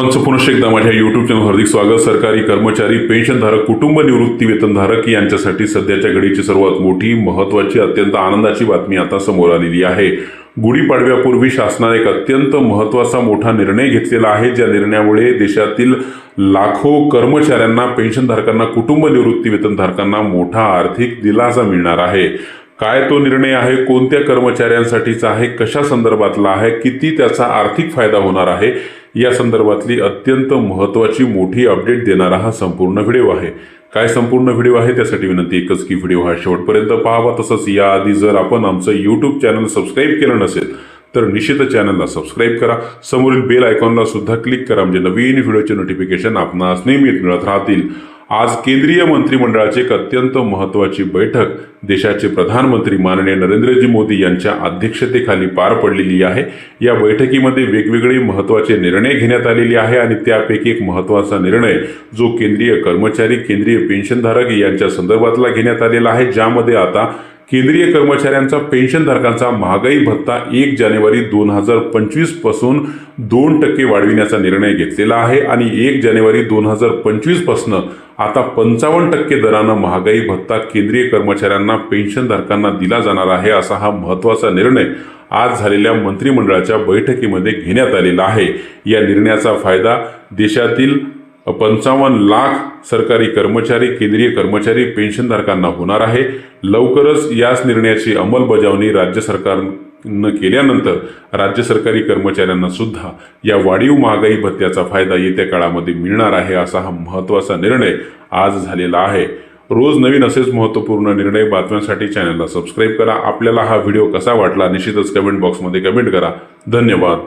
तुमचं पुनश्च एकदा माझ्या युट्यूब चॅनल हार्दिक स्वागत. सरकारी कर्मचारी पेन्शनधारक कुटुंब निवृत्ती वेतनधारक यांच्यासाठी सध्याच्या घडीची सर्वात मोठी महत्त्वाची अत्यंत आनंदाची बातमी आता समोर आलेली आहे. गुढीपाडव्यापूर्वी शासनाने एक अत्यंत महत्त्वाचा मोठा निर्णय घेतलेला आहे. ज्या निर्णयामुळे देशातील लाखो कर्मचाऱ्यांना पेन्शनधारकांना कुटुंब निवृत्ती वेतनधारकांना मोठा आर्थिक दिलासा मिळणार आहे. काय तो निर्णय आहे कोणत्या कर्मचाऱ्यांसाठीचा आहे कशा संदर्भातला आहे किती त्याचा आर्थिक फायदा होणार आहे या संदर्भातली अत्यंत महत्त्वाची मोठी अपडेट देणारा हा संपूर्ण व्हिडिओ आहे. काय संपूर्ण व्हिडिओ आहे त्यासाठी विनंती एकच की व्हिडिओ हा शेवटपर्यंत पाहावा. तसंच याआधी जर आपण आमचं यूट्यूब चॅनल सबस्क्राईब केलं नसेल तर निश्चित चॅनलला सबस्क्राईब करा. समोरील बेल आयकॉनला सुद्धा क्लिक करा म्हणजे नवीन व्हिडिओचे नोटिफिकेशन आपणास नेहमीच मिळत राहतील. आज केंद्रीय मंत्रिमंडळाची एक अत्यंत महत्त्वाची बैठक देशाचे प्रधानमंत्री माननीय नरेंद्रजी मोदी यांच्या अध्यक्षतेखाली पार पडलेली आहे. या बैठकीमध्ये वेगवेगळे महत्त्वाचे निर्णय घेण्यात आलेले आहे आणि त्यापैकी एक महत्त्वाचा निर्णय जो केंद्रीय कर्मचारी केंद्रीय पेन्शनधारक यांच्या संदर्भातला घेण्यात आलेला आहे. ज्यामध्ये आता केंद्रीय कर्मचाऱ्यांचा पेन्शनधारकांचा महागाई भत्ता एक जानेवारी दोन हजार पंचवीसपासून दोन टक्के वाढविण्याचा निर्णय घेतलेला आहे आणि एक जानेवारी दोन हजार पंचवीसपासून आता पंचावन्न टक्के दरानं महागाई भत्ता केंद्रीय कर्मचाऱ्यांना पेन्शनधारकांना दिला जाणार आहे असा हा महत्त्वाचा निर्णय आज झालेल्या मंत्रिमंडळाच्या बैठकीमध्ये घेण्यात आलेला आहे. या निर्णयाचा फायदा देशातील पंचावन्न लाख सरकारी कर्मचारी केंद्रीय कर्मचारी पेन्शनधारकांना होणार आहे. लवकरच याच निर्णयाची अंमलबजावणी राज्य सरकारनं केल्यानंतर राज्य सरकारी कर्मचाऱ्यांना सुद्धा या वाढीव महागाई भत्त्याचा फायदा येत्या काळामध्ये मिळणार आहे असा हा महत्त्वाचा निर्णय आज झालेला आहे. रोज नवीन असेच महत्त्वपूर्ण निर्णय बातम्यांसाठी चॅनलला सबस्क्राईब करा. आपल्याला हा व्हिडिओ कसा वाटला निश्चितच कमेंट बॉक्समध्ये कमेंट करा. धन्यवाद.